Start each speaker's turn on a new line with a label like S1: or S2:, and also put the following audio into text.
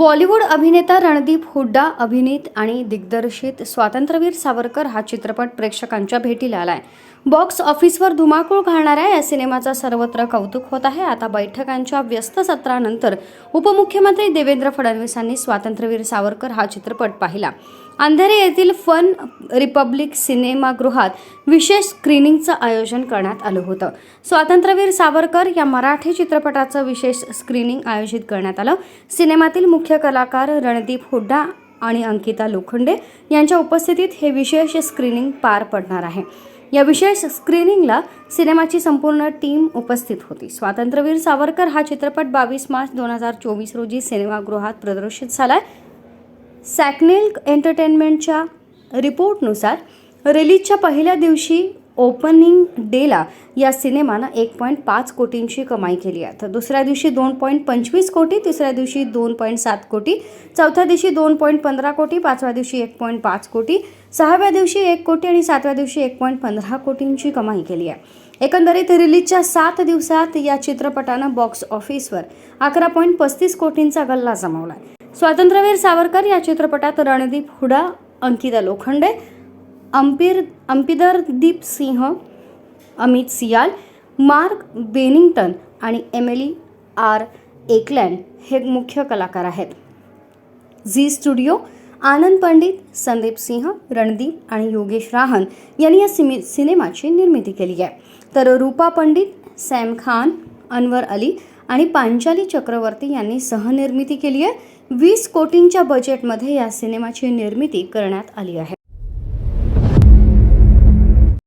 S1: बॉलिवूड अभिनेता रणदीप हुड्डा अभिनीत आणि दिग्दर्शित स्वातंत्र्यवीर सावरकर हा चित्रपट प्रेक्षकांच्या भेटीला आलाय. बॉक्स ऑफिसवर धुमाकूळ घालणाऱ्या या सिनेमाचा सर्वत्र कौतुक होत आहे. आता बैठकांच्या व्यस्त सत्रानंतर उपमुख्यमंत्री देवेंद्र फडणवीसांनी स्वातंत्र्यवीर सावरकर हा चित्रपट पाहिला. अंधेरे येथील फन रिपब्लिक सिनेमागृहात विशेष स्क्रीनिंगचं आयोजन करण्यात आलं होतं. स्वातंत्र्यवीर सावरकर या मराठी चित्रपटाचं विशेष स्क्रीनिंग आयोजित करण्यात आलं. सिनेमातील मुख्य कलाकार रणदीप हुड्डा आणि अंकिता लोखंडे यांच्या उपस्थितीत हे विशेष स्क्रीनिंग पार पडणार आहे. या विशेष स्क्रीनिंगला सिनेमाची संपूर्ण टीम उपस्थित होती. स्वातंत्र्यवीर सावरकर हा चित्रपट बावीस मार्च दोन हजार चोवीस रोजी सिनेमागृहात प्रदर्शित झालाय. सॅकनेल एंटरटेनमेंटच्या रिपोर्टनुसार रिलीजच्या पहिल्या दिवशी ओपनिंग डेला या सिनेमानं एक पॉईंट पाच कोटींची कमाई केली आहे. तर दुसऱ्या दिवशी दोन पॉईंट पंचवीस कोटी तिसऱ्या दिवशी दोन पॉईंट सात कोटी चौथ्या दिवशी दोन पॉईंट पंधरा कोटी पाचव्या दिवशी एक पॉईंट पाच कोटी सहाव्या दिवशी एक कोटी आणि सातव्या दिवशी एक पॉईंट पंधरा कोटींची कमाई केली आहे. एकंदरीत रिलीजच्या सात दिवसात या चित्रपटानं बॉक्स ऑफिसवर अकरा पॉईंट पस्तीस कोटींचा गल्ला जमावला स्वातंत्र्यवीर सावरकर या चित्रपटात रणदीप हुडा अंकिता लोखंडे अंपिर अंपिदरदीप सिंह अमित सियाल मार्क बेनिंग्टन आणि एमिली आर एकलँड हे मुख्य कलाकार आहेत. झी स्टुडिओ आनंद पंडित संदीप सिंह रणदीप आणि योगेश राहन यांनी या सिमि सिनेमाची निर्मिती केली आहे. तर रूपा पंडित सॅम खान अनवर अली आणि पांचाली चक्रवर्ती यांनी सहनिर्मिती केली आहे. वीस कोटींच्या बजेटमध्ये या सिनेमाची निर्मिती करण्यात आली आहे.